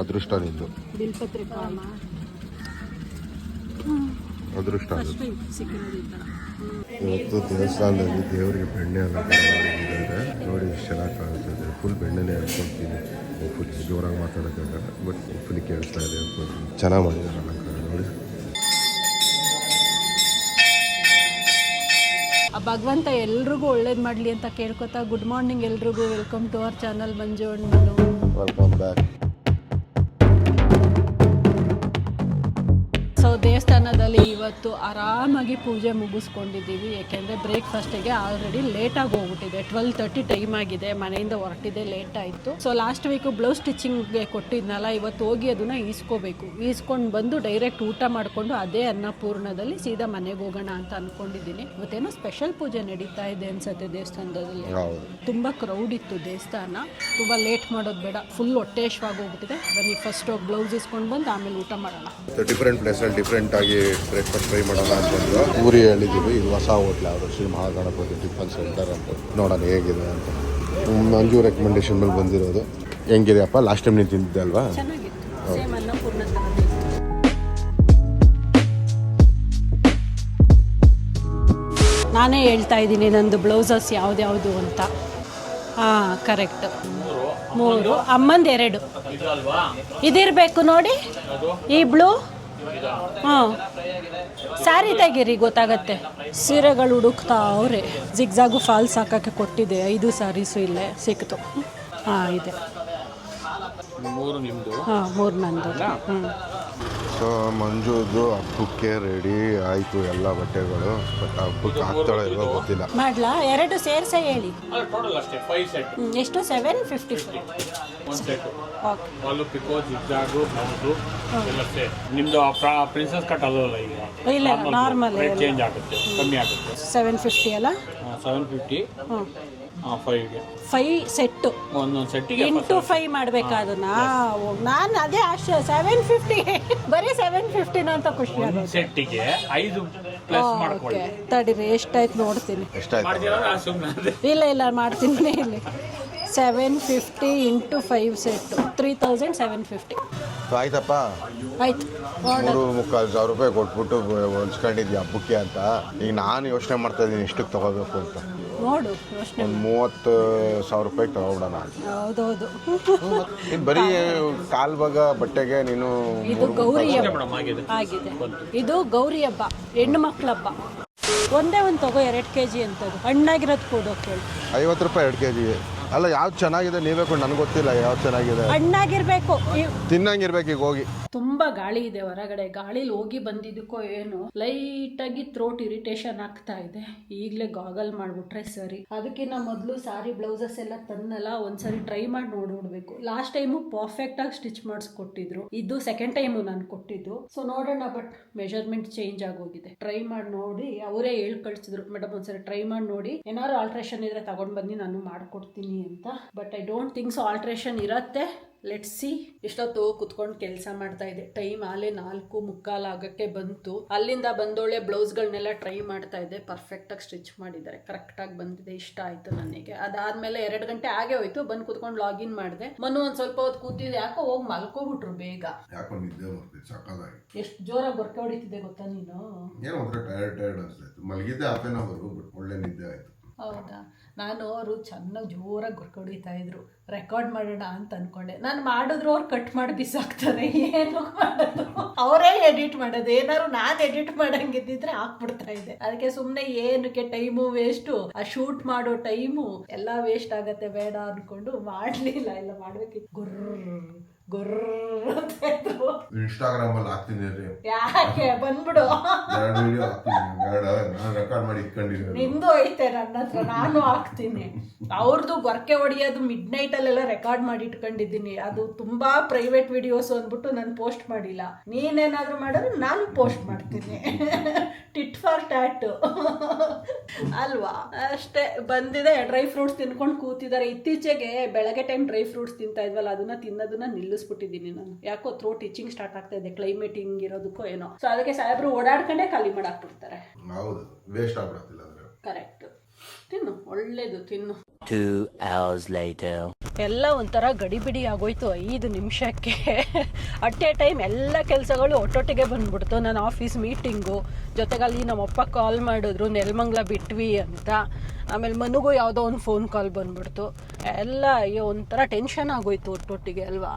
ಅದೃಷ್ಟ ನಿಂದು. ಅದೃಷ್ಟ ಇವತ್ತು ದೇವಸ್ಥಾನದಲ್ಲಿ ದೇವರಿಗೆ ಬೆಣ್ಣೆ ಮಾಡಿದ್ದಾರೆ. ನೋಡಿ ಎಷ್ಟು ಚೆನ್ನಾಗಿ ಕಾಣಿಸ್ತದೆ ಫುಲ್ ಬೆಣ್ಣೆನೇ ಹಾಕ್ಕೊಳ್ತೀನಿ ಫುಲ್ ಜೋರಾಗಿ ಮಾತಾಡೋಕ್ಕಾಗಲ್ಲ. ಬಟ್ ಫುಲ್ ಕೇಳಿಸ್ತಾ ಇದೆ ಅನ್ಕೊಳ್ತೀನಿ ಚೆನ್ನಾಗಿ ಮಾಡಿದ್ದಾರೆ ಅಲಂಕಾರ. ನೋಡಿ. ಆ ಭಗವಂತ ಎಲ್ರಿಗೂ ಒಳ್ಳೇದು ಮಾಡಲಿ ಅಂತ ಕೇಳ್ಕೊತಾ ಗುಡ್ ಮಾರ್ನಿಂಗ್ ಎಲ್ರಿಗೂ. Welcome to our channel Manju ಅಣ್ಣ ವೆಲ್ಕಮ್ ಬ್ಯಾಕ್ ಇವತ್ತು ಆರಾಮಾಗಿ ಪೂಜೆ ಮುಗಿಸ್ಕೊಂಡಿದ್ದೀವಿ ಯಾಕೆಂದರೆ ಬ್ರೇಕ್ಫಾಸ್ಟಿಗೆ ಆಲ್ರೆಡಿ ಲೇಟಾಗಿ ಹೋಗ್ಬಿಟ್ಟಿದೆ. ಟ್ವೆಲ್ ತರ್ಟಿ ಟೈಮ್ ಆಗಿದೆ ಮನೆಯಿಂದ ಹೊರಟಿದೆ ಲೇಟ್ ಆಯಿತು. ಸೊ ಲಾಸ್ಟ್ ವೀಕು ಬ್ಲೌಸ್ ಸ್ಟಿಚಿಂಗ್ಗೆ ಕೊಟ್ಟಿದ್ನಲ್ಲ ಇವತ್ತು ಹೋಗಿ ಅದನ್ನು ಈಸ್ಕೋಬೇಕು. ಈಸ್ಕೊಂಡು ಬಂದು ಡೈರೆಕ್ಟ್ ಊಟ ಮಾಡಿಕೊಂಡು ಅದೇ ಅನ್ನಪೂರ್ಣದಲ್ಲಿ ಸೀದಾ ಮನೆಗೆ ಹೋಗೋಣ ಅಂತ ಅಂದ್ಕೊಂಡಿದ್ದೀನಿ ಇವತ್ತೇನೋ ಸ್ಪೆಷಲ್ ಪೂಜೆ ನಡೀತಾ ಇದೆ ಅನ್ಸುತ್ತೆ ದೇವಸ್ಥಾನದಲ್ಲಿ. ತುಂಬ ಕ್ರೌಡ್ ಇತ್ತು ದೇವಸ್ಥಾನ. ತುಂಬ ಲೇಟ್ ಮಾಡೋದು ಬೇಡ. ಫುಲ್ ಹೊಟ್ಟೆಶ್ವಾಗಿ ಹೋಗ್ಬಿಟ್ಟಿದೆ. ಬನ್ನಿ ಫಸ್ಟ್ ಹೋಗಿ ಬ್ಲೌಸ್ ಇಸ್ಕೊಂಡು ಬಂದು ಆಮೇಲೆ ಊಟ ಮಾಡೋಣ. ಡಿಫ್ರೆಂಟ್ ಪ್ಲೇಸಲ್ಲಿ ಡಿಫ್ರೆಂಟ್ ಆಗಿ ಬ್ರೇಕ್ಫಾಸ್ಟ್ ಟ್ರೈ ಮಾಡೋಣ ಅಂತಂದು ಊರಿ ಹೇಳಿದ್ದೀವಿ ಇದು ಹೊಸ ಹೋಟ್ಲ್ ಅವರು ಶ್ರೀ ಮಹಾಗಣಪತಿ ಟಿಫನ್ ಸೆಂಟರ್ ಅಂತ. ನೋಡೋಣ ಹೇಗಿದೆ ಅಂತ. ಮಂಜು ರೆಕಮೆಂಡೇಶನ್ ಮೇಲೆ ಬಂದಿರೋದು. ಹೆಂಗಿದೆಯಪ್ಪ? ಲಾಸ್ಟ್ ಟೈಮ್ ನೀನು ತಿಂದಿದ್ದೆ ಅಲ್ವಾ? ನಾನೇ ಹೇಳ್ತಾ ಇದ್ದೀನಿ ನಂದು ಬ್ಲೌಸಸ್ ಯಾವ್ದ್ಯಾವುದು ಅಂತ. ಹಾಂ ಕರೆಕ್ಟ್ ಮೂರು. ಅಮ್ಮಂದು ಎರಡು. ಇದಿರಬೇಕು ನೋಡಿ. ಈ ಬ್ಲೂ ಹಾಂ. ಸ್ಯಾರಿ ತೆಗೀರಿ ಗೊತ್ತಾಗತ್ತೆ. ಸೀರೆಗಳು ಹುಡುಕ್ತಾ ಅವ್ರೆ. ಜಿಗ್ಜಾಗು ಫಾಲ್ಸ್ ಹಾಕೋಕ್ಕೆ ಕೊಟ್ಟಿದೆ. ಐದು ಸ್ಯಾರೀಸು ಇಲ್ಲೇ ಸಿಕ್ತು. ಹಾಂ ಇದೆ. ಮೂರು ನಿಮ್ಮದು ಹಾಂ ಮೂರು ನಂದು. ಹ್ಞೂ ಸೊ ಮಂಜುದು ಹಬ್ಬಕ್ಕೆ ರೆಡಿ ಆಯಿತು ಎಲ್ಲ ಬಟ್ಟೆಗಳು. ಬಟ್ ಹಬ್ಬಕ್ಕೆ ಹಾಕ್ತಾಳೆ ಇಲ್ವೋ ಗೊತ್ತಿಲ್ಲ. ಮಾಡ್ಲಾ? ಎರಡು ಸೇರ್ಸ ಹೇಳಿ. ಅಲ್ಲ ಟೋಟಲ್ ಅಷ್ಟೇ ಫೈವ್ ಸೆಟ್ ಹ್ಮ್, ಎಷ್ಟು? ಸೆವೆನ್ ಫಿಫ್ಟಿ ಒಂದು set okay Vaalu pico zigzag blouse ಎಲ್ಲ ಸೇಟ್ ನಿಮ್ದು ಪ್ರಿನ್ಸಸ್ ಕಟ್ ಈಗ? ಇಲ್ಲ ನಾರ್ಮಲ್ ರೇಟ್ ಚೇಂಜ್ ಆಗುತ್ತೆ ಕಮ್ಮಿ ಆಗುತ್ತೆ. ಸೆವೆನ್ ಫಿಫ್ಟಿ ಅಲ್ಲ? ಸೆವೆನ್ ಫಿಫ್ಟಿ ಹ್ಞೂ ಫೈವ್ಗೆ ಫೈ ಸೆಟ್ಟು ಒಂದೊಂದು ಸೆಟ್ಟಿಗೆ ಇಂಟು ಫೈ ಮಾಡ್ಬೇಕಾ ಅದನ್ನ ನಾನು ಅದೇ ಆಶ್ಚರ್ಯ ಸೆವೆನ್ ಫಿಫ್ಟಿ ಬರೀ ಸೆವೆನ್ ಫಿಫ್ಟಿನ ಅಂತ ಖುಷಿ ಒಂದು ಆಗುತ್ತೆ. ಸೆಟ್ಟಿಗೆ ಐದು ಪ್ಲಸ್ ಮಾಡ್ಕೊಳ್ಳಿ. ಓಕೆ ತಡೀರಿ ಎಷ್ಟಾಯ್ತು ನೋಡ್ತೀನಿ. ಎಷ್ಟಾಯ್ತು? ಮಾಡ್ತೀರಾ? ಇಲ್ಲ ಇಲ್ಲ ಮಾಡ್ತೀನಿ ಇಲ್ಲಿ seven fifty into five set three thousand seven fifty ಆಯ್ತಪ್ಪ? ಆಯ್ತು. ಆರ್ಡರ್ ಮೂರು ಮುಕ್ಕಾಲು ಸಾವಿರ ರೂಪಾಯಿ ಕೊಟ್ಬಿಟ್ಟು ಹೊಂಚ್ಕೊಂಡಿದ್ವಿ ಹಬ್ಬಕ್ಕೆ ಅಂತ? ಈಗ ನಾನು ಯೋಚನೆ ಮಾಡ್ತಾ ಇದ್ದೀನಿ ಎಷ್ಟಕ್ಕೆ ತಗೋಬೇಕು ಅಂತ. ನೋಡು ಯೋಚನೆ ಒಂದು ಮೂವತ್ತು ಸಾವಿರ ರೂಪಾಯಿ ತಗೊಬಿಡೋಣ ಹೌದೌದು. ಇದು ಬರೀ ಕಾಲ್ ಭಾಗ ಬಟ್ಟೆಗೆ ನೀನು ಇದು ಗೌರಿ ಹಬ್ಬ. ಆಗಿದೆ. ಇದು ಗೌರಿ ಹಬ್ಬ ಹೆಣ್ಣು ಮಕ್ಳ ಹಬ್ಬ. ಒಂದೇ ಒಂದು ತಗೋ ಎರಡು ಕೆ ಜಿ ಅಂತದ್ದು ಹಣ್ಣಾಗಿರೋದು ಕೂಡ ಕೇಳಿ. ಐವತ್ತು ರೂಪಾಯಿ ಎರಡು ಕೆ ಜಿ ಅಲ್ಲ ಯಾವ್ದು ಚೆನ್ನಾಗಿದೆ ನೀವೇ ಕೊಂಡು ನನಗೆ ಗೊತ್ತಿಲ್ಲ ಯಾವ್ದು ಚೆನ್ನಾಗಿದೆ. ಹಣ್ಣಾಗಿರ್ಬೇಕು ಇವ್- ತಿನ್ನಂಗಿರ್ಬೇಕು ಈಗ ಹೋಗಿ. ತುಂಬಾ ಗಾಳಿ ಇದೆ ಹೊರಗಡೆ. ಗಾಳಿಲಿ ಹೋಗಿ ಬಂದಿದ್ದಕ್ಕೋ ಏನು ಲೈಟ್ ಆಗಿ ಥ್ರೋಟ್ ಇರಿಟೇಷನ್ ಆಗ್ತಾ ಇದೆ. ಈಗಲೇ ಗಾಗಲ್ ಮಾಡ್ಬಿಟ್ರೆ ಸರಿ. ಅದಕ್ಕಿಂತ ಮೊದಲು ಸಾರಿ ಬ್ಲೌಸಸ್ ಎಲ್ಲ ತನ್ನಲ್ಲ ಒಂದ್ಸರಿ ಟ್ರೈ ಮಾಡಿ ನೋಡ್ಬಿಡ್ಬೇಕು. ಲಾಸ್ಟ್ ಟೈಮು ಪರ್ಫೆಕ್ಟ್ ಆಗಿ ಸ್ಟಿಚ್ ಮಾಡಿಸ್ಕೊಟ್ಟಿದ್ರು. ಇದು ಸೆಕೆಂಡ್ ಟೈಮು ನಾನು ಕೊಟ್ಟಿದ್ದು. ಸೊ ನೋಡೋಣ ಬಟ್ ಮೆಜರ್ಮೆಂಟ್ ಚೇಂಜ್ ಆಗೋಗಿದೆ ಟ್ರೈ ಮಾಡಿ ನೋಡಿ ಅವರೇ ಹೇಳ್ ಕಳಿಸಿದ್ರು ಮೇಡಮ್ ಒಂದ್ಸರಿ ಟ್ರೈ ಮಾಡಿ ನೋಡಿ. ಏನಾದ್ರು ಆಲ್ಟ್ರೇಷನ್ ಇದ್ರೆ ತಗೊಂಡ್ ಬನ್ನಿ ನಾನು ಮಾಡ್ಕೊಡ್ತೀನಿ ಅಂತ. But I don't think so alteration ಇರತ್ತೆ. ಲೆಟ್ ಸಿ ಎಷ್ಟೊತ್ತು ಕುತ್ಕೊಂಡು ಕೆಲಸ ಮಾಡ್ತಾ ಇದೆ. ಟೈಮ್ ಆಲೆ ನಾಲ್ಕು ಮುಕ್ಕಾಲು ಆಗಕ್ಕೆ ಬಂತು. ಅಲ್ಲಿಂದ ಬಂದೋಳೆ ಬ್ಲೌಸ್ಗಳನ್ನೆಲ್ಲ ಟ್ರೈ ಮಾಡ್ತಾ ಇದ್ದೆ ಪರ್ಫೆಕ್ಟ್ ಆಗಿ ಸ್ಟಿಚ್ ಮಾಡಿದ್ದಾರೆ. ಕರೆಕ್ಟ್ ಆಗಿ ಬಂದಿದೆ. ಇಷ್ಟ ಆಯ್ತು ನನಗೆ. ಅದಾದ್ಮೇಲೆ ಎರಡು ಗಂಟೆ ಆಗೇ ಹೋಯ್ತು. ಬಂದು ಕುತ್ಕೊಂಡು ಲಾಗಿನ್ ಮಾಡಿದೆ. ಮನು ಒಂದ್ ಸ್ವಲ್ಪ ಹೊತ್ತು ಕೂತಿದ್ದೆ. ಯಾಕೋ ಹೋಗಿ ಮಲ್ಕೋಬಿಟ್ರು ಬೇಗ. ಎಷ್ಟು ಜೋರಾಗಿ ಬರ್ಕೆ ಹೊಡಿತಿದ್ದೆ ಗೊತ್ತಾ ನೀನು? ಮಲಗಿದ್ದೆ ಹಾಫ್ ಅವರು ಒಳ್ಳೆ ನಿದ್ದೆ ಆಯಿತು. ಹೌದಾ? ನಾನು ಅವರು ಚೆನ್ನಾಗಿ ಜೋರಾಗಿ ಗುರ್ಕೊಡಿತಾ ಇದ್ರು. ರೆಕಾರ್ಡ್ ಮಾಡೋಣ ಅಂತ ಅನ್ಕೊಂಡೆ. ನಾನು ಮಾಡಿದ್ರು ಅವ್ರು ಕಟ್ ಮಾಡಿ ಬಿಸಾಕ್ತಾರೆ. ಏನು ಮಾಡೋದು? ಅವರೇ ಎಡಿಟ್ ಮಾಡೋದು. ಏನಾದ್ರು ನಾನು ಎಡಿಟ್ ಮಾಡಂಗಿದ್ದಿದ್ರೆ ಹಾಕ್ಬಿಡ್ತಾ ಇದ್ದೆ ಅದಕ್ಕೆ ಸುಮ್ಮನೆ ಏನಕ್ಕೆ ಟೈಮು ವೇಸ್ಟು ಆ ಶೂಟ್ ಮಾಡೋ ಟೈಮು ಎಲ್ಲ ವೇಸ್ಟ್ ಆಗತ್ತೆ. ಬೇಡ ಅನ್ಕೊಂಡು ಮಾಡಲಿಲ್ಲ. ಎಲ್ಲ ಮಾಡ್ಬೇಕಿತ್ತು. ಗುರ್ರ. ಗುರ್ರ ಅಂತ ಇದ್ರು. ಇನ್ಸ್ಟಾಗ್ರಾಮಲ್ಲಿ ಹಾಕ್ತೀನಿ ರೀ ಯಾಕೆ? ಬಂದ್ಬಿಡು. ಎರಡು ವಿಡಿಯೋ ಹಾಕ್ತೀನಿ. ನಾನು ರೆಕಾರ್ಡ್ ಮಾಡಿ ಇಟ್ಕೊಂಡಿದ್ದೀನಿ ನಿಂದು ಐತೆ ನನ್ನ ಹತ್ರ ನಾನು ಹಾಕ್ತೀನಿ. ಅವ್ರದ್ದು ಗೊರಕೆ ಹೊಡಿಯೋದು ಮಿಡ್ ನೈಟಲ್ಲೆಲ್ಲ ರೆಕಾರ್ಡ್ ಮಾಡಿ ಇಟ್ಕೊಂಡಿದ್ದೀನಿ. ಅದು ತುಂಬಾ ಪ್ರೈವೇಟ್ ವಿಡಿಯೋಸ್ ಅಂದ್ಬಿಟ್ಟು ನಾನು ಪೋಸ್ಟ್ ಮಾಡಿಲ್ಲ. ನೀನೇನಾದ್ರೂ ಮಾಡಿದ್ರೆ ನಾನು ಪೋಸ್ಟ್ ಮಾಡ್ತೀನಿ. ಟಿಟ್ ಫಾರ್ ಟ್ಯಾಟ್ ಅಲ್ವಾ? ಅಷ್ಟೇ. ಬಂದಿದೆ ಡ್ರೈ ಫ್ರೂಟ್ಸ್ ತಿನ್ಕೊಂಡು ಕೂತಿದ್ದಾರೆ. ಇತ್ತೀಚೆಗೆ ಬೆಳಗ್ಗೆ ಟೈಮ್ ಡ್ರೈ ಫ್ರೂಟ್ಸ್ ತಿಂತಾ ಇದ್ವಲ್ಲ ಅದನ್ನ ತಿನ್ನೋದನ್ನ ನಿಲ್ಲಿಸ್ಬಿಟ್ಟಿದ್ದೀನಿ ನಾನು. ಯಾಕೋ ಥ್ರೋ ಟೀಚಿಂಗ್ ಸ್ಟಾರ್ಟ್ ಆಗ್ತಾ ಇದೆ ಕ್ಲೈಮೇಟ್ ಹಿಂಗಿರೋದಕ್ಕೋ ಏನೋ. ಸೊ ಅದಕ್ಕೆ ಸಾಹೇಬ್ರು ಓಡಾಡ್ಕೊಂಡೇ ಖಾಲಿ ಮಾಡಾಕ್ಬಿಡ್ತಾರೆ. ಹೌದು ವೇಸ್ಟ್ ಆಗ್ಬಿಡತ್ತಿಲ್ಲ ಅಂದ್ರೆ. ಕರೆಕ್ಟ್ ತಿನ್ನು ಒಳ್ಳೇದು ತಿನ್ನು. Two hours later. ಎಲ್ಲ ಒಂಥರ ಗಡಿಬಿಡಿ ಆಗೋಯ್ತು ಐದು ನಿಮಿಷಕ್ಕೆ. ಅಟ್ ಎ ಟೈಮ್ ಎಲ್ಲ ಕೆಲಸಗಳು ಒಟ್ಟೊಟ್ಟಿಗೆ ಬಂದ್ಬಿಡ್ತು. ನನ್ನ ಆಫೀಸ್ ಮೀಟಿಂಗು ಜೊತೆಗಲ್ಲಿ ನಮ್ಮಪ್ಪ ಕಾಲ್ ಮಾಡಿದ್ರು ನೆಲಮಂಗ್ಲ ಬಿಟ್ವಿ ಅಂತ. ಆಮೇಲೆ ಮನುಗೂ ಯಾವುದೋ ಒಂದು ಫೋನ್ ಕಾಲ್ ಬಂದ್ಬಿಡ್ತು. ಎಲ್ಲ ಅಯ್ಯೋ ಒಂಥರ ಟೆನ್ಷನ್ ಆಗೋಯ್ತು ಒಟ್ಟೊಟ್ಟಿಗೆ ಅಲ್ವಾ?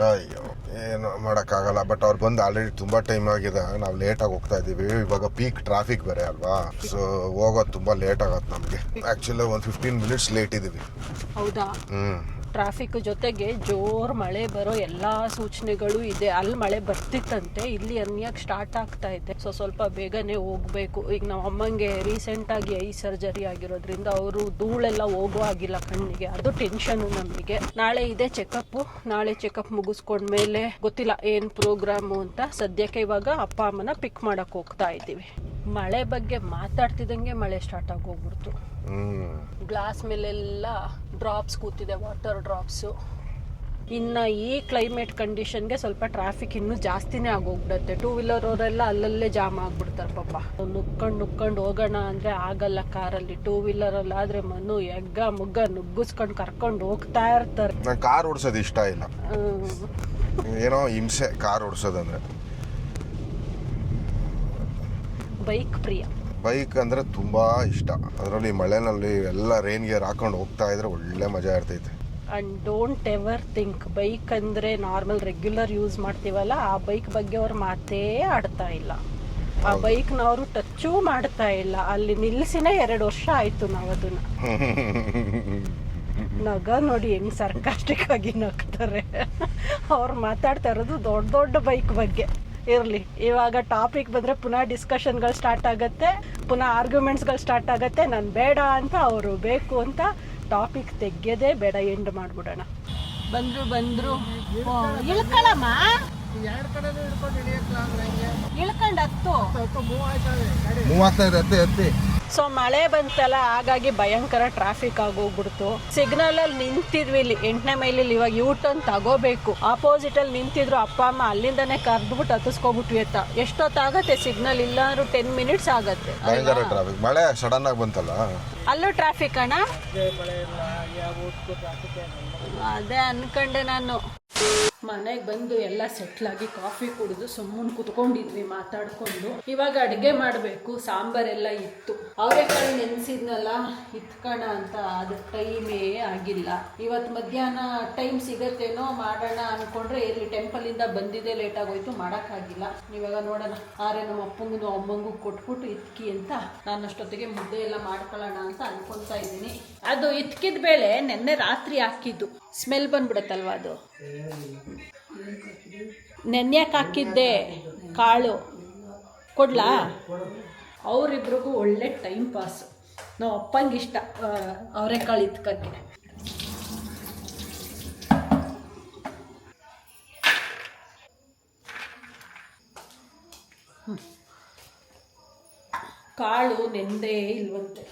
ಅಯ್ಯೋ ಏನು ಮಾಡೋಕ್ಕಾಗಲ್ಲ. ಬಟ್ ಅವ್ರು ಬಂದು ಆಲ್ರೆಡಿ ತುಂಬ ಟೈಮ್ ಆಗಿದೆ. ನಾವು ಲೇಟಾಗಿ ಹೋಗ್ತಾ ಇದ್ದೀವಿ. ಇವಾಗ ಪೀಕ್ ಟ್ರಾಫಿಕ್ ಬೇರೆ ಅಲ್ವಾ? ಸೊ ಹೋಗೋದು ತುಂಬ ಲೇಟ್ ಆಗತ್ತೆ ನಮಗೆ. ಆ್ಯಕ್ಚುಲಿ ಒಂದು ಫಿಫ್ಟೀನ್ ಮಿನಿಟ್ಸ್ ಲೇಟ್ ಇದ್ದೀವಿ. ಹೌದಾ? ಹ್ಞೂ ಟ್ರಾಫಿಕ್ ಜೊತೆಗೆ ಜೋರ್ ಮಳೆ ಬರೋ ಎಲ್ಲ ಸೂಚನೆಗಳು ಇದೆ. ಅಲ್ಲಿ ಮಳೆ ಬರ್ತಿತ್ತಂತೆ, ಇಲ್ಲಿ ಅನ್ಯಾಕ್ ಸ್ಟಾರ್ಟ್ ಆಗ್ತಾ ಇದೆ. ಸೊ ಸ್ವಲ್ಪ ಬೇಗನೆ ಹೋಗ್ಬೇಕು. ಈಗ ನಮ್ಮ ಅಮ್ಮಂಗೆ ರೀಸೆಂಟ್ ಆಗಿ ಐ ಸರ್ಜರಿ ಆಗಿರೋದ್ರಿಂದ ಅವರು ಧೂಳೆಲ್ಲ ಹೋಗೋ ಆಗಿಲ್ಲ ಕಣ್ಣಿಗೆ. ಅದು ಟೆನ್ಷನ್ ನಮಗೆ. ನಾಳೆ ಇದೆ ಚೆಕಪ್ ನಾಳೆ ಚೆಕಪ್ ಮುಗಿಸ್ಕೊಂಡ್ಮೇಲೆ ಗೊತ್ತಿಲ್ಲ ಏನ್ ಪ್ರೋಗ್ರಾಮು ಅಂತ. ಸದ್ಯಕ್ಕೆ ಇವಾಗ ಅಪ್ಪ, ಅಮ್ಮನ ಪಿಕ್ ಮಾಡಕ್ ಹೋಗ್ತಾ ಇದ್ದೀವಿ. ಮಳೆ ಬಗ್ಗೆ ಮಾತಾಡ್ತಿದ್ದಂಗೆ ಮಳೆ ಸ್ಟಾರ್ಟ್ ಆಗಿ ಹೋಗ್ಬಿಡ್ತು ಗ್ಲಾಸ್ ಮೇಲೆಲ್ಲ ಡ್ರಾಪ್ಸ್ ಕೂತಿದೆ ವಾಟರ್ ಡ್ರಾಪ್ಸು ಇನ್ನು ಈ ಕ್ಲೈಮೇಟ್ ಕಂಡೀಷನ್ಗೆ ಸ್ವಲ್ಪ ಟ್ರಾಫಿಕ್ ಇನ್ನೂ ಜಾಸ್ತಿನೇ ಆಗೋಗ್ಬಿಡುತ್ತೆ. ಟೂ ವೀಲರ್ ಅವರೆಲ್ಲ ಅಲ್ಲಲ್ಲೇ ಜಾಮ್ ಆಗ್ಬಿಡ್ತಾರೆ ಪಾಪ. ನುಗ್ಕೊಂಡು ನುಗ್ಕೊಂಡು ಹೋಗೋಣ ಅಂದರೆ ಆಗಲ್ಲ ಕಾರಲ್ಲಿ. ಟೂ ವೀಲರಲ್ಲಿ ಆದ್ರೆ ಮನು ಎಗ್ಗ ಮುಗ್ಗ ನುಗ್ಗಿಸ್ಕೊಂಡು ಕರ್ಕೊಂಡು ಹೋಗ್ತಾ ಇರ್ತಾರೆ. ನಂಗೆ ಕಾರ್ ಓಡಿಸೋದು ಇಷ್ಟ ಇಲ್ಲ. ಏನೋ ಹಿಂಸೆ ಕಾರ್ ಓಡಿಸೋದಂದ್ರೆ. ಬೈಕ್ ಪ್ರಿಯ. ಬೈಕ್ ಅಂದರೆ ತುಂಬ ಇಷ್ಟ. ಅದರಲ್ಲಿ ಮಳೆನಲ್ಲಿ ಎಲ್ಲ ರೈನ್ ಗೇರ್ ಹಾಕೊಂಡು ಹೋಗ್ತಾ ಇದ್ರೆ ಒಳ್ಳೆ ಮಜಾ ಇರ್ತೈತೆ. And don't ever think bike ಅಂದರೆ ನಾರ್ಮಲ್ ರೆಗ್ಯುಲರ್ ಯೂಸ್ ಮಾಡ್ತೀವಲ್ಲ ಆ ಬೈಕ್ ಬಗ್ಗೆ ಅವ್ರು ಮಾತೇ ಆಡ್ತಾ ಇಲ್ಲ. ಆ ಬೈಕ್ನವರು ಟಚ್ಚೂ ಮಾಡ್ತಾ ಇಲ್ಲ. ಅಲ್ಲಿ ನಿಲ್ಸಿನೇ ಎರಡು ವರ್ಷ ಆಯ್ತು ನಾವು ಅದನ್ನ. ನಗ ನೋಡಿ ಹೆಂಗ್ ಸರ್ಕಾಸ್ಟಿಕ್ ಆಗಿ ನಗ್ತಾರೆ. ಅವ್ರು ಮಾತಾಡ್ತಾ ಇರೋದು ದೊಡ್ಡ ದೊಡ್ಡ ಬೈಕ್ ಬಗ್ಗೆ. ಇರಲಿ. ಇವಾಗ ಟಾಪಿಕ್ ಬಂದರೆ ಪುನಃ ಡಿಸ್ಕಷನ್ಗಳು ಸ್ಟಾರ್ಟ್ ಆಗುತ್ತೆ. ಪುನಃ ಆರ್ಗ್ಯುಮೆಂಟ್ಸ್ಗಳು ಸ್ಟಾರ್ಟ್ ಆಗುತ್ತೆ. ನಾನು ಬೇಡ ಅಂತ ಅವರು ಬೇಕು ಅಂತ ಟಾಪಿಕ್ ತೆಗೆಯೋದೇ ಬೇಡ ಎಂಡ್ ಮಾಡ್ಬಿಡೋಣ. ಬಂದ್ರು ಬಂದ್ರು. ಇಳ್ಕೊಳಮ್ಮ? ಇಳ್ಕೊಂಡು ಹತ್ತು. ಮೂವತ್ತ ಇದೆ ಹತ್ತೆ ಎತ್ತಿ ಸೊ ಮಳೆ ಬಂತಲ್ಲ ಹಾಗಾಗಿ ಭಯಂಕರ ಟ್ರಾಫಿಕ್ ಆಗೋಗ್ಬಿಡ್ತು. ಸಿಗ್ನಲ್ ಅಲ್ಲಿ ನಿಂತಿದ್ವಿ ಇಲ್ಲಿ ಎಂಟನೇ ಮೈಲಲ್ಲಿ ಇವಾಗ ಯೂ ಟರ್ನ್ ತಗೋಬೇಕು. ಆಪೋಸಿಟ್ ಅಲ್ಲಿ ನಿಂತಿದ್ರು ಅಪ್ಪ ಅಮ್ಮ ಅಲ್ಲಿಂದಾನೆ ಕರ್ದ್ಬಿಟ್ಟು ಹತ್ತಿಸ್ಕೊಬಿಟ್ವಿ ಅಂತ. ಎಷ್ಟೊತ್ತಾಗತ್ತೆ ಸಿಗ್ನಲ್ ಇಲ್ಲ ಅಂದ್ರೂ ಟೆನ್ ಮಿನಿಟ್ಸ್ ಆಗತ್ತೆ. ಭಯಂಕರ ಟ್ರಾಫಿಕ್ ಮಳೆ ಸಡನ್ ಆಗಿ ಬಂತಲ್ಲ? ಅಲ್ಲೂ ಟ್ರಾಫಿಕ್ ಅಣ್ಣ? ಅದೇ ಅನ್ಕೊಂಡೆ ನಾನು. ಮನೆಗೆ ಬಂದು ಎಲ್ಲ ಸೆಟ್ಲಾಗಿ ಕಾಫಿ ಕುಡಿದು ಸುಮ್ಮನೆ ಕುತ್ಕೊಂಡಿದ್ವಿ, ಮಾತಾಡ್ಕೊಂಡು. ಇವಾಗ ಅಡುಗೆ ಮಾಡಬೇಕು, ಸಾಂಬಾರೆಲ್ಲ ಇತ್ತು. ಅವರೆಕಾಳು ನೆನೆಸಿದ್ನಲ್ಲ, ಇತ್ಕೋಣ ಅಂತ ಅದು ಟೈಮೇ ಆಗಿಲ್ಲ. ಇವತ್ತು ಮಧ್ಯಾಹ್ನ ಟೈಮ್ ಸಿಗತ್ತೇನೋ ಮಾಡೋಣ ಅನ್ಕೊಂಡ್ರೆ ಇಲ್ಲಿ ಟೆಂಪಲಿಂದ ಬಂದಿದೆ ಲೇಟ್ ಆಗೋಯ್ತು, ಮಾಡೋಕ್ಕಾಗಿಲ್ಲ. ಇವಾಗ ನೋಡೋಣ, ಆರೆ ನಮ್ಮ ಅಪ್ಪಂಗೂ ಅಮ್ಮಂಗೂ ಕೊಟ್ಬಿಟ್ಟು ಇತ್ಕಿ ಅಂತ ನಾನು ಅಷ್ಟೊತ್ತಿಗೆ ಮುದ್ದೆ ಎಲ್ಲ ಮಾಡ್ಕೊಳ್ಳೋಣ ಅಂತ ಅನ್ಕೊಂತಾ ಇದ್ದೀನಿ. ಅದು ಇತ್ಕಿದ ಬೇಳೆ ನೆನ್ನೆ ರಾತ್ರಿ ಹಾಕಿದ್ದು. ಸ್ಮೆಲ್ ಬಂದ್ಬಿಡತ್ತಲ್ವಾ ಅದು? ನೆನ್ಯಾಕೆ ಹಾಕಿದ್ದೆ ಕಾಳು. ಕೊಡ್ಲಾ? ಅವರಿಬ್ರಿಗೂ ಒಳ್ಳೆ ಟೈಮ್ ಪಾಸ್ ನಾವು ಅಪ್ಪಂಗೆ ಇಷ್ಟ ಅವರೆಕಾಳು ಇತ್ಕಕ್ಕೆ ಕಾಳು ನೆಂದೇ ಇಲ್ವಂತೆ.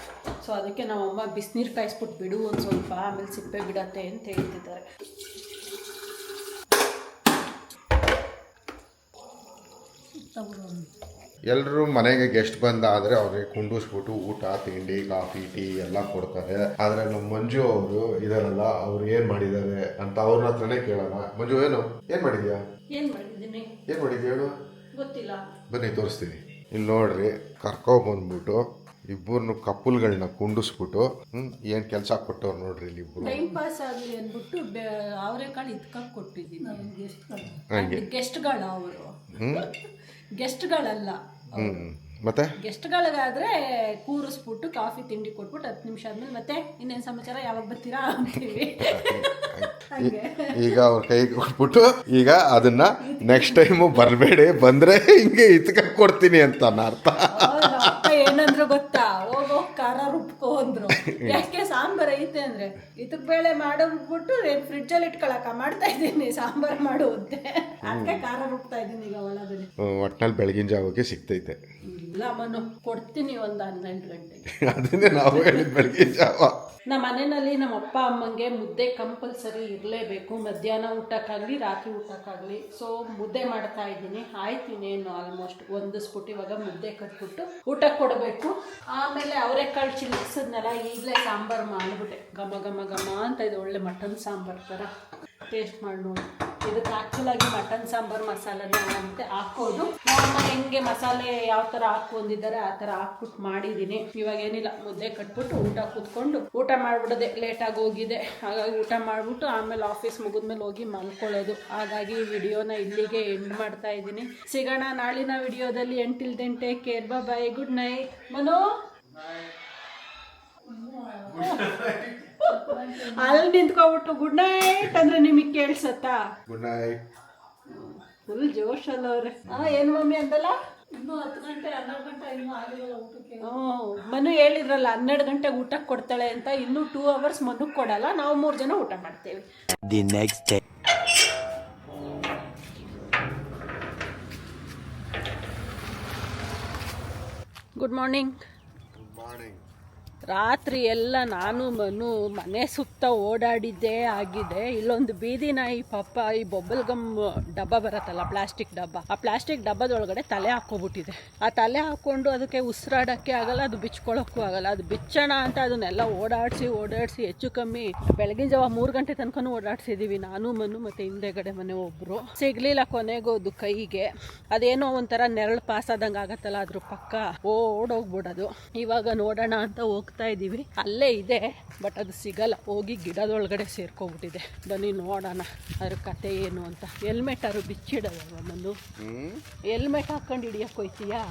ಸೊ ಅದಕ್ಕೆ ನಮ್ಮಮ್ಮ ಬಿಸಿನೀರು ಕಾಯಿಸ್ಬಿಟ್ಟು ಬಿಡು ಒಂದು ಸ್ವಲ್ಪ, ಆಮೇಲೆ ಸಿಪ್ಪೆ ಬಿಡತ್ತೆ ಅಂತ ಹೇಳ್ತಿದ್ದಾರೆ. ಎಲ್ಲರೂ ಮನೆಗೆ ಗೆಸ್ಟ್ ಬಂದಾದ್ರೆ ಅವ್ರಿಗೆ ಕುಂಡಿಸ್ಬಿಟ್ಟು ಊಟ ತಿಂಡಿ ಕಾಫಿ ಟೀ ಎಲ್ಲ ಕೊಡ್ತಾರೆ. ಆದ್ರೆ ನಮ್ಮ ಮಂಜು ಅವರು ಇದರಲ್ಲ ಅವ್ರು ಏನ್ ಮಾಡಿದ್ದಾರೆ ಅಂತ ಅವ್ರನ್ನ ಹತ್ರನೇ ಕೇಳೋಣ. ಮಂಜು ಏನು? ಏನ್ ಮಾಡಿದ್ಯಾ? ಏನು ಮಾಡಿದ್ದೀನಿ ಏನ್ ಮಾಡಿದ್ಯಾ ಹೇಳು? ಗೊತ್ತಿಲ್ಲ. ಬನ್ನಿ ತೋರಿಸ್ತೀನಿ. ಇಲ್ಲಿ ನೋಡ್ರಿ ಕರ್ಕೊ ಬಂದ್ಬಿಟ್ಟು ಇಬ್ಬರನ್ನು ಕಪ್ಪುಲ್ಗಳನ್ನ ಕುಂಡಿಸ್ಬಿಟ್ಟು ಏನು ಏನ್ ಕೆಲಸ ಕೊಟ್ಟವ್ರು ನೋಡ್ರಿ ಇಲ್ಲಿ ಇಬ್ಬರು ಟೈಮ್ ಪಾಸ್ ಆಗಲಿ ಅಂದ್ಬಿಟ್ಟು ಅವರೆಕಾಳು ಇದ್ಕಕ್ಕೆ ಕೊಟ್ಟಿದ್ದೀನಿ ಹಂಗೆ. ಗೆಸ್ಟ್ಗಳು ಅವರು. ಗೆಸ್ಟ್ಗಳಲ್ಲ ಮತ್ತೆ? ಗೆಸ್ಟ್ಗಳಿಗಾದ್ರೆ ಕೂರಿಸ್ಬಿಟ್ಟು ಕಾಫಿ ತಿಂಡಿ ಕೊಟ್ಬಿಟ್ಟು ಹತ್ತು ನಿಮಿಷ ಆದ್ಮೇಲೆ ಮತ್ತೆ ಇನ್ನೇನು ಸಮಾಚಾರ? ಯಾವಾಗ ಬರ್ತೀರಾ ಅಂತೀವಿ. ಹಂಗೆ. ಈಗ ಅವ್ರ ಕೈ ಕೊಟ್ಬಿಟ್ಟು ಈಗ ಅದನ್ನ ನೆಕ್ಸ್ಟ್ ಟೈಮು ಬರಬೇಡಿ ಬಂದ್ರೆ ಹಿಂಗೆ ಇತ್ಕ ಕೊಡ್ತೀನಿ ಅಂತ ನನ್ನ ಅರ್ಥ ಗೊತ್ತಾ? ಹೋಗೋ ಖಾರ ರುಬ್ಕೋ ಅಂದ್ರು. ಯಾಕೆ ಸಾಂಬಾರ್ ಐತೆ ಅಂದ್ರೆ ಇದಕ್ ಬೇಳೆ ಮಾಡೋಗ್ಬಿಟ್ಟು ಫ್ರಿಡ್ಜ್ ಅಲ್ಲಿ ಇಟ್ಕೊಳಕ? ಮಾಡ್ತಾ ಇದ್ದೀನಿ ಸಾಂಬಾರ್ ಮಾಡು ಅಂತೆ ಅದಕ್ಕೆ ಖಾರ ರುಬ್ತಾ ಇದ್ದೀನಿ ಈಗ ಒಳಗಡೆ. ಒಟ್ನಲ್ಲಿ ಬೆಳಗಿನ ಜಾವಕ್ಕೆ ಸಿಗ್ತೈತೆ. ಇಲ್ಲ ಮನು ಕೊಡ್ತೀನಿ ಒಂದು ಹನ್ನೆರಡು ಗಂಟೆಗೆ. ಅದನ್ನೇ ನಾವು ಹೇಳಿದ್ ಬೆಳಗ್ಗೆ ಜಾವ. ನಮ್ಮ ಮನೆಯಲ್ಲಿ ನಮ್ಮ ಅಪ್ಪ ಅಮ್ಮಂಗೆ ಮುದ್ದೆ ಕಂಪಲ್ಸರಿ ಇರಲೇಬೇಕು. ಮಧ್ಯಾಹ್ನ ಊಟಕ್ಕಾಗಲಿ ರಾತ್ರಿ ಊಟಕ್ಕಾಗಲಿ. ಸೊ ಮುದ್ದೆ ಮಾಡ್ತಾ ಇದ್ದೀನಿ. ಆಯ್ತು ಇನ್ನೇನು ಆಲ್ಮೋಸ್ಟ್ ಒಂದು ಸ್ಪೂಟ್ ಇವಾಗ ಮುದ್ದೆ ಕಟ್ಬಿಟ್ಟು ಊಟ ಕೊಡಬೇಕು. ಆಮೇಲೆ ಅವರೆಕಾಳು ಚಿಲ್ಕ್ಸದ್ನೆಲ್ಲ ಈಗಲೇ ಸಾಂಬಾರು ಮಾಡಿಬಿಟ್ಟೆ. ಘಮ ಘಮ ಘಮ ಅಂತ ಇದು ಒಳ್ಳೆ ಮಟನ್ ಸಾಂಬಾರು ಥರ. ಟೇಸ್ಟ್ ಮಾಡಿ ನೋಡಿ. ಇದಕ್ಕೆ ಆ್ಯಕ್ಚುಲಾಗಿ ಮಟನ್ ಸಾಂಬಾರ್ ಮಸಾಲೆ ಹಾಕೋದು. ನಾರ್ಮಲ್ ಹೆಂಗೆ ಮಸಾಲೆ ಯಾವ ಥರ ಹಾಕೊಂಡಿದ್ದಾರೆ ಆ ಥರ ಹಾಕ್ಬಿಟ್ಟು ಮಾಡಿದ್ದೀನಿ ಇವಾಗ ಏನಿಲ್ಲ, ಮುದ್ದೆ ಕಟ್ಬಿಟ್ಟು ಊಟ ಕೂತ್ಕೊಂಡು ಊಟ ಮಾಡ್ಬಿಡೋದೆ ಲೇಟಾಗಿ ಹೋಗಿದೆ. ಹಾಗಾಗಿ ಊಟ ಮಾಡಿಬಿಟ್ಟು ಆಮೇಲೆ ಆಫೀಸ್ ಮುಗಿದ್ಮೇಲೆ ಹೋಗಿ ಮಲ್ಕೊಳ್ಳೋದು. ಹಾಗಾಗಿ ವಿಡಿಯೋನ ಇಲ್ಲಿಗೆ ಎಂಡ್ ಮಾಡ್ತಾ ಇದ್ದೀನಿ. ಸಿಗೋಣ ನಾಳಿನ ವಿಡಿಯೋದಲ್ಲಿ. ಎಂಟಿಲ್ದೆಂಟೆ ಕೇರ್ ಬಾಯ್ ಗುಡ್ ನೈಟ್ ಮನೋ? ಅಲ್ಲಿ ನಿಂತ್ಕೊಬಿಟ್ಟು ಗುಡ್ ನೈಟ್ ಅಂದ್ರೆ ನಿಮಗೆ ಕೇಳಿಸತ್ತಾ? ಗುಡ್ ನೈಟ್ ಫುಲ್ ಜೋಶ್ ಅಲ್ಲ ಅವ್ರೆ ಹಾ ಏನು ಮಮ್ಮಿ ಅಂದಲ್ಲ? ಮನು ಹೇಳಿದ್ರಲ್ಲ ಹನ್ನೆರಡು ಗಂಟೆಗೆ ಊಟಕ್ಕೆ ಕೊಡ್ತಾಳೆ ಅಂತ ಇನ್ನೂ ಟೂ ಅವರ್ಸ್ ಮನು ಕೊಡಲ್ಲ ನಾವು ಮೂರು ಜನ ಊಟ ಮಾಡ್ತೇವೆ. The next day good morning ರಾತ್ರಿ ಎಲ್ಲ ನಾನು ಮನು ಮನೆ ಸುತ್ತ ಓಡಾಡಿದ್ದೇ ಆಗಿದೆ. ಇಲ್ಲೊಂದು ಬೀದಿ ನಾಯಿ, ಪಾಪ ಈ ಬೊಬ್ಬಲ್ ಗಮ್ ಡಬ್ಬ ಬರತ್ತಲ್ಲ, ಪ್ಲಾಸ್ಟಿಕ್ ಡಬ್ಬ. ಆ ಪ್ಲಾಸ್ಟಿಕ್ ಡಬ್ಬದೊಳಗಡೆ ತಲೆ ಹಾಕೋಬಿಟ್ಟಿದೆ ಆ ತಲೆ ಹಾಕೊಂಡು ಅದಕ್ಕೆ ಉಸಿರಾಡೋಕ್ಕೆ ಆಗಲ್ಲ, ಅದು ಬಿಚ್ಕೊಳ್ಳೋಕ್ಕೂ ಆಗಲ್ಲ. ಅದು ಬಿಚ್ಚೋಣ ಅಂತ ಅದನ್ನೆಲ್ಲ ಓಡಾಡಿಸಿ ಓಡಾಡಿಸಿ ಹೆಚ್ಚು ಕಮ್ಮಿ ಬೆಳಗಿನ ಜಾವ ಮೂರು ಗಂಟೆ ತನಕನೂ ಓಡಾಡ್ಸಿದೀವಿ. ನಾನು, ಮನು ಮತ್ತೆ ಹಿಂದೆಗಡೆ ಮನೆ ಒಬ್ರು. ಸಿಗ್ಲಿಲ್ಲ ಅದು ಕೈಗೆ. ಅದೇನೋ ಒಂಥರ ನೆರಳು ಪಾಸ್ ಆದಂಗೆ ಆಗತ್ತಲ್ಲ, ಅದ್ರ ಪಕ್ಕ ಓಡೋಗ್ಬಿಡೋದು. ಇವಾಗ ನೋಡೋಣ ಅಂತ ಹೋಗ್ತಾ ಇದೀವಿ ಅಲ್ಲೇ ಇದೆ ಬಟ್ ಅದು ಸಿಗಲ್ಲ. ಹೋಗಿ ಗಿಡದೊಳಗಡೆ ಸೇರ್ಕೊಬಿಟ್ಟಿದೆ ಬನ್ನಿ ನೋಡೋಣ ಅದ್ರ ಕತೆ ಏನು ಅಂತ. ಹೆಲ್ಮೆಟ್ ಅರು ಬಿಚ್ಚಿಡೋದಲ್ವ ಬಂದು? ಹ್ಮ್? ಹೆಲ್ಮೆಟ್ ಹಾಕೊಂಡು ಹಿಡಿಯಕ್ಕೆ ಹೋಯ್ತೀಯಾ?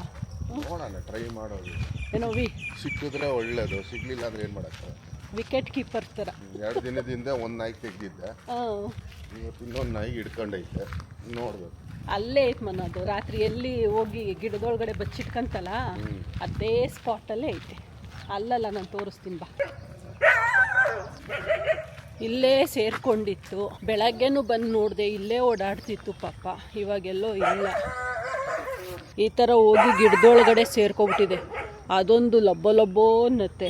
ನೋಡೋಣ ಟ್ರೈ ಮಾಡೋದು. ಏನೋ ವಿ ಸಿಕ್ಕಿದ್ರೆ ಒಳ್ಳೇದು ಸಿಗ್ಲಿಲ್ಲ ಅಂದ್ರೆ ಏನು ಮಾಡಕ್ಕೆ ವಿಕೆಟ್ ಕೀಪರ್ ಥರ ಎರಡು ದಿನದಿಂದ ಒಂದು ನಾಯಿ ತೆಗೆದಿದ್ದೆ. ಇವತ್ತು ಇನ್ನೊಂದು ನಾಯಿ ಹಿಡ್ಕೊಂಡೈತೆ. ನೋಡ್ಬೇಕು. ಅಲ್ಲೇ ಐತೆ ಮನ ಅದು. ರಾತ್ರಿ ಎಲ್ಲಿ ಹೋಗಿ ಗಿಡದೊಳಗಡೆ ಬಚ್ಚಿಟ್ಕಂತಲ್ಲ ಅದೇ ಸ್ಪಾಟಲ್ಲೇ ಐತೆ. ಅಲ್ಲಲ್ಲ, ನಾನು ತೋರಿಸ್ತೀನಿ ಬಾ. ಇಲ್ಲೇ ಸೇರ್ಕೊಂಡಿತ್ತು. ಬೆಳಗ್ಗೆನೂ ಬಂದು ನೋಡಿದೆ, ಇಲ್ಲೇ ಓಡಾಡ್ತಿತ್ತು ಪಾಪ. ಇವಾಗೆಲ್ಲೋ ಇಲ್ಲ. ಈ ಥರ ಹೋಗಿ ಗಿಡದೊಳಗಡೆ ಸೇರ್ಕೊಬಿಟ್ಟಿದೆ ಅದೊಂದು ಲಬ್ಬ ಲಬ್ಬೋ ಅನ್ನತ್ತೆ.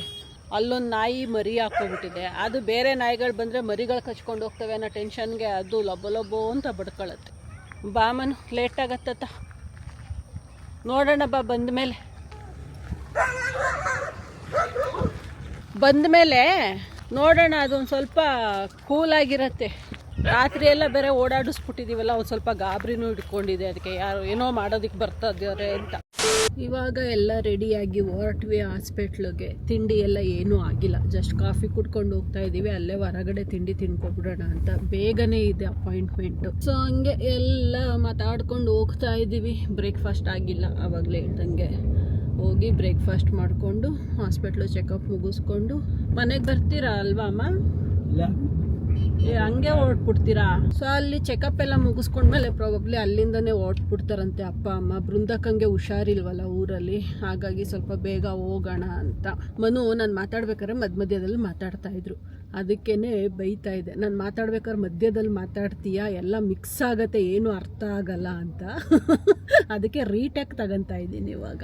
ಅಲ್ಲೊಂದು ನಾಯಿ ಮರಿ ಹಾಕೋಬಿಟ್ಟಿದೆ ಅದು ಬೇರೆ ನಾಯಿಗಳು ಬಂದರೆ ಮರಿಗಳು ಕಚ್ಕೊಂಡು ಹೋಗ್ತವೆ ಅನ್ನೋ ಟೆನ್ಷನ್ಗೆ ಅದು ಲಬ್ಬ ಲಬ್ಬೋ ಅಂತ ಬಡ್ಕೊಳತ್ತೆ. ಬಾಮನು ಲೇಟ್ ಆಗತ್ತತ್ತ. ನೋಡೋಣ ಬಾ ಬಂದ ಮೇಲೆ ಬಂದ ಮೇಲೆ ನೋಡೋಣ, ಅದೊಂದು ಸ್ವಲ್ಪ ಕೂಲಾಗಿರತ್ತೆ ರಾತ್ರಿ ಎಲ್ಲ ಬೇರೆ ಓಡಾಡಿಸ್ಬಿಟ್ಟಿದೀವಲ್ಲ, ಒಂದು ಸ್ವಲ್ಪ ಗಾಬರಿನೂ ಇಟ್ಕೊಂಡಿದೆ ಅದಕ್ಕೆ ಯಾರು ಏನೋ ಮಾಡೋದಕ್ಕೆ ಬರ್ತಿದ್ದಾರೆ ಅಂತ. ಇವಾಗ ಎಲ್ಲ ರೆಡಿಯಾಗಿ ಹೊರಟ್ವಿ ಹಾಸ್ಪಿಟ್ಲಿಗೆ. ತಿಂಡಿ ಎಲ್ಲ ಏನೂ ಆಗಿಲ್ಲ. ಜಸ್ಟ್ ಕಾಫಿ ಕುಡ್ಕೊಂಡು ಹೋಗ್ತಾ ಇದ್ದೀವಿ. ಅಲ್ಲೇ ಹೊರಗಡೆ ತಿಂಡಿ ತಿನ್ಕೊಬಿಡೋಣ ಅಂತ ಬೇಗನೆ ಇದೆ ಅಪಾಯಿಂಟ್ಮೆಂಟು ಸೊ ಹಂಗೆ ಎಲ್ಲ ಮಾತಾಡ್ಕೊಂಡು ಹೋಗ್ತಾ ಇದ್ದೀವಿ. ಬ್ರೇಕ್ಫಾಸ್ಟ್ ಆಗಿಲ್ಲ ಆವಾಗಲೇ ಹೇಳ್ದಂಗೆ. ಹೋಗಿ ಬ್ರೇಕ್ಫಾಸ್ಟ್ ಮಾಡಿಕೊಂಡು ಹಾಸ್ಪಿಟ್ಲು ಚೆಕಪ್ ಮುಗಿಸ್ಕೊಂಡು. ಮನೆಗೆ ಬರ್ತೀರಾ ಅಲ್ವಾ ಅಮ್ಮ? ಹಂಗೆ ಓಡ್ಬಿಡ್ತೀರಾ? ಸೊ ಅಲ್ಲಿ ಚೆಕಪ್ ಎಲ್ಲ ಮುಗಿಸ್ಕೊಂಡ್ಮೇಲೆ ಪ್ರಾಬಬ್ಲಿ ಅಲ್ಲಿಂದನೇ ಓಡ್ಬಿಡ್ತಾರಂತೆ ಅಪ್ಪ ಅಮ್ಮ. ಬೃಂದಕ್ಕಂಗೆ ಹುಷಾರಿಲ್ವಲ್ಲ ಊರಲ್ಲಿ. ಹಾಗಾಗಿ ಸ್ವಲ್ಪ ಬೇಗ ಹೋಗೋಣ ಅಂತ. ಮನು ನಾನು ಮಾತಾಡ್ಬೇಕಾದ್ರೆ ಮಧ್ಯ ಮಧ್ಯದಲ್ಲಿ ಮಾತಾಡ್ತಾ ಇದ್ರು. ಅದಕ್ಕೇನೆ ಬೈತಾ ಇದೆ ನಾನು ಮಾತಾಡ್ಬೇಕಾದ್ರೆ ಮಧ್ಯದಲ್ಲಿ ಮಾತಾಡ್ತೀಯಾ? ಎಲ್ಲ ಮಿಕ್ಸ್ ಆಗತ್ತೆ ಏನು ಅರ್ಥ ಆಗಲ್ಲ ಅಂತ. ಅದಕ್ಕೆ ರೀಟೇಕ್ ತಗೊಂತಾ ಇದ್ದೀನಿ ಇವಾಗ.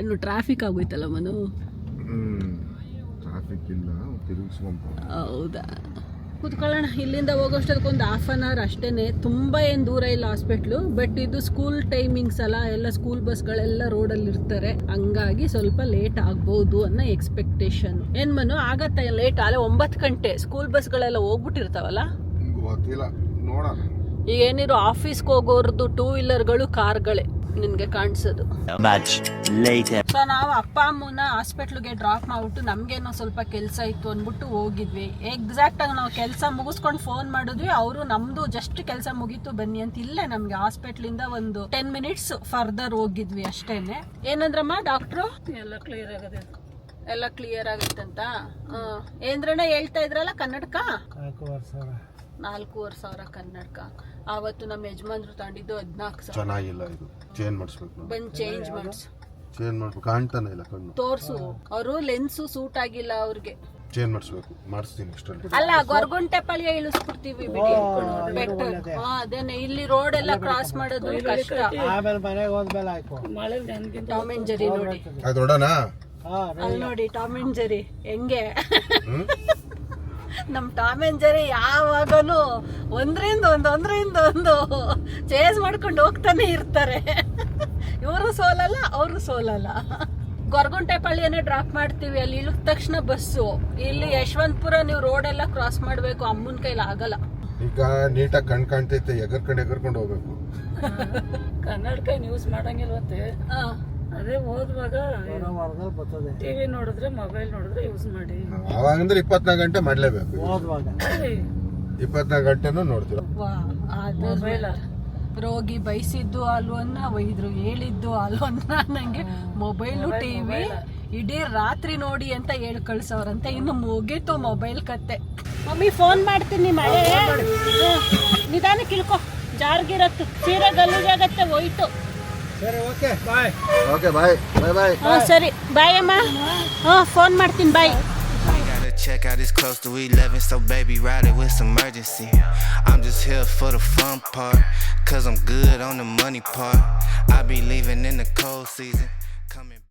ಏನು ಟ್ರಾಫಿಕ್ ಆಗೋಯ್ತಲ್ಲ ಮನು? ಟ್ರಾಫಿಕ್ ಇಲ್ಲ ತಿರುಗಿಸ್ಕೊಂಡ್ ಹೌದಾ? ಕೂತ್ಕೊಳ್ಳೋಣ ಇಲ್ಲಿಂದ ಹೋಗೋಷ್ಟೊತ್ತಿಗೆ ಒಂದು ಹಾಫ್ ಆನ್ ಅವರ್ ಅಷ್ಟೇ ತುಂಬ ಏನು ದೂರ ಇಲ್ಲ ಹಾಸ್ಪಿಟ್ಲು ಬಟ್ ಇದು ಸ್ಕೂಲ್ ಟೈಮಿಂಗ್ಸ್ ಅಲ್ಲ ಎಲ್ಲ ಸ್ಕೂಲ್ ಬಸ್ಗಳೆಲ್ಲ ರೋಡಲ್ಲಿ ಇರ್ತಾರೆ. ಹಂಗಾಗಿ ಸ್ವಲ್ಪ ಲೇಟ್ ಆಗ್ಬೋದು ಅನ್ನೋ ಎಕ್ಸ್ಪೆಕ್ಟೇಷನ್ ಏನ್ ಮನು ಆಗತ್ತೆ ಲೇಟ್ ಅಲ್ಲೇ ಒಂಬತ್ತು ಗಂಟೆ. ಸ್ಕೂಲ್ ಬಸ್ಗಳೆಲ್ಲ ಹೋಗ್ಬಿಟ್ಟಿರ್ತಾವಲ್ಲ? ಈಗ ಏನಿರೋ ಆಫೀಸ್ಗೆ ಹೋಗೋರ್ದು ಟೂ ವೀಲರ್ಗಳು ಕಾರ್ಗಳೇ ನಿನಗೆ ಕಾಣಿಸೋದು. ಸೊ ನಾವು ಅಪ್ಪ ಅಮ್ಮನ ಹಾಸ್ಪಿಟ್ಲ್ಗೆ ಡ್ರಾಪ್ ಮಾಡ್ಬಿಟ್ಟು ನಮ್ಗೇನೋ ಸ್ವಲ್ಪ ಕೆಲಸ ಇತ್ತು ಅಂದ್ಬಿಟ್ಟು ಹೋಗಿದ್ವಿ. ಎಕ್ಸಾಕ್ಟ್ ಆಗಿ ನಾವು ಕೆಲಸ ಮುಗಿಸ್ಕೊಂಡು ಫೋನ್ ಮಾಡಿದ್ವಿ. ಅವರು ನಮ್ದು ಜಸ್ಟ್ ಕೆಲಸ ಮುಗೀತು ಬನ್ನಿ ಅಂತ ಇಲ್ಲೇ ನಮ್ಗೆ ಹಾಸ್ಪಿಟ್ಲಿಂದ ಒಂದು ಟೆನ್ ಮಿನಿಟ್ಸ್ ಫರ್ದರ್ ಹೋಗಿದ್ವಿ ಅಷ್ಟೇನೆ. ಏನಂದ್ರಮ್ಮ ಡಾಕ್ಟ್ರು ಎಲ್ಲ ಕ್ಲಿಯರ್ ಆಗದೆ ಎಲ್ಲ ಕ್ಲಿಯರ್ ಆಗುತ್ತಂತ ಏನ್ರಣ್ಣ ಹೇಳ್ತಾ ಇದ್ರಲ್ಲ ಕನ್ನಡಕ? ನಾಲ್ಕೂವರೆ ಸಾವಿರ ಕನ್ನಡಕ. ಆವತ್ತು ನಮ್ಮ ಯಜಮಾನ್ರು ತಗೊಂಡಿದ್ದು ಹದಿನಾಲ್ಕು ಸಾವಿರ. ಚೆನ್ನಾಗಿಲ್ಲ ಇದು. ಚೇಂಜ್ ಮಾಡಿಸ್ಬೇಕು ನಾವು ಬಂದು ಚೇಂಜ್ ಮಾಡಿಸು. ಚೇಂಜ್ ಮಾಡ್ಬೇಕು. ಕಾಣ್ತಾನೆ ಇಲ್ಲ ಕಣ್ಣು. ತೋರ್ಸು. ಅವರು ಲೆನ್ಸು ಸೂಟ್ ಆಗಿಲ್ಲ ಅವ್ರಿಗೆ. ಚೇಂಜ್ ಮಾಡಿಸ್ಬೇಕು. ಮಾಡಿಸ್ತೀನಿ ಇಷ್ಟರಲ್ಲಿ ಅಲ್ಲ ಗೊರ್ಗುಂಟೆ ಪಳ್ಯ ಇಳಿಸ್ಬಿಡ್ತೀವಿ ಬಿಡಿ. ಬೆಟ್ಟ. ಹಾ, ಅದೇನೆ ಇಲ್ಲಿ ರೋಡ್ ಎಲ್ಲ ಕ್ರಾಸ್ ಮಾಡೋದು ಕಷ್ಟ. ಆಮೇಲೆ ಮನೆಗೆ ಹೋದ್ಮೇಲೆ ಆಯ್ತು. ಟಾಮ್ ಅಂಡ್ ಜೆರಿ ನೋಡಿ. ಅದು ದೊಡ್ಡನಾ ಅಲ್ಲಿ ನೋಡಿ ಟಾಮ್ ಅಂಡ್ ಜೆರಿ ಹೆಂಗೆ? ಹ್ಮ್ ನಮ್ ಟಾಮ್ ಅಂಡ್ ಜೆರಿ ಯಾವಾಗಲೂ ಒಂದರಿಂದ ಒಂದು ಒಂದ್ರಿಂದ ಒಂದು ಚೇಸ್ ಮಾಡ್ಕೊಂಡು ಹೋಗ್ತಾನೆ ಇರ್ತಾರೆ. ಇವರು ಸೋಲಲ್ಲ ಅವರು ಸೋಲಲ್ಲ. ಗೊರಗುಂಟೆಪಳ್ಳಿಯನ್ನೇ ಡ್ರಾಪ್ ಮಾಡ್ತೀವಿ ಅಲ್ಲಿ ಇಳಿದ ತಕ್ಷಣ ಬಸ್ಸು. ಇಲ್ಲಿ ಯಶವಂತಪುರ ನೀವು ರೋಡ್ ಎಲ್ಲ ಕ್ರಾಸ್ ಮಾಡಬೇಕು ಅಮ್ಮನ ಕೈಲಿ ಆಗಲ್ಲ. ಈಗ ನೀಟಾಗಿ ಕಣ್ ಕಾಣ್ತೈತೆ ಎಗರ್ಕೊಂಡು ಎಗರ್ಕೊಂಡು ಹೋಗ್ಬೇಕು. ಕನ್ನಡಕ ಯೂಸ್ ಮಾಡಂಗಿಲ್ವತ್ತೆ? ಆ, ಅದೇ ಓದುವಾಗ ಬರ್ತದೆ. ಟಿವಿ ನೋಡಿದ್ರೆ ಮೊಬೈಲ್ ನೋಡಿದ್ರೆ ಯೂಸ್ ಮಾಡಿ. ಅವಾಗಂದ್ರೆ ಇಪ್ಪತ್ನಾಲ್ಕು ಗಂಟೆ ಮಾಡ್ಲೇಬೇಕು. ಓದುವಾಗ ಇಪ್ಪತ್ನಾಲ್ಕು ಗಂಟೆನೂ ನೋಡ್ತೀವಿ ಮೊಬೈಲ್. ರೋಗಿ ಬಯಸಿದ್ದು ಅಲ್ವನ್ನ ವೈದ್ಯರು ಹೇಳಿದ್ದು ಅಲ್ವನ್ನ ನಂಗೆ ಮೊಬೈಲು ಟಿವಿ ಇಡೀ ರಾತ್ರಿ ನೋಡಿ ಅಂತ ಹೇಳಿ ಕಳ್ಸವ್ರಂತೆ ಇನ್ನು ಮುಗೀತು ಮೊಬೈಲ್ ಕತ್ತೆ ಮಮ್ಮಿ ಫೋನ್ ಮಾಡ್ತೀನಿ ಮಳೆ. ನಿಧಾನಕ್ಕೆ ಇಳ್ಕೊ. ಜಾರ್ಗಿರತ್ತು. ಸೀರೆ ಗಲೀಜಾಗತ್ತೆ ಹೋಯ್ತು. ಸರಿ ಓಕೆ ಬಾಯ್ ಓಕೆ ಬಾಯ್ ಬಾಯ್ ಬಾಯ್ ಹಾ ಸರಿ ಬಾಯ್ ಅಮ್ಮ ಹಾ ಫೋನ್ ಮಾಡ್ತೀನಿ ಬಾಯ್ Gotta check out this close to 11, so baby, ride it with some urgency. I'm just here for the fun part, cause I'm good on the money part. I be leaving in the cold season, coming.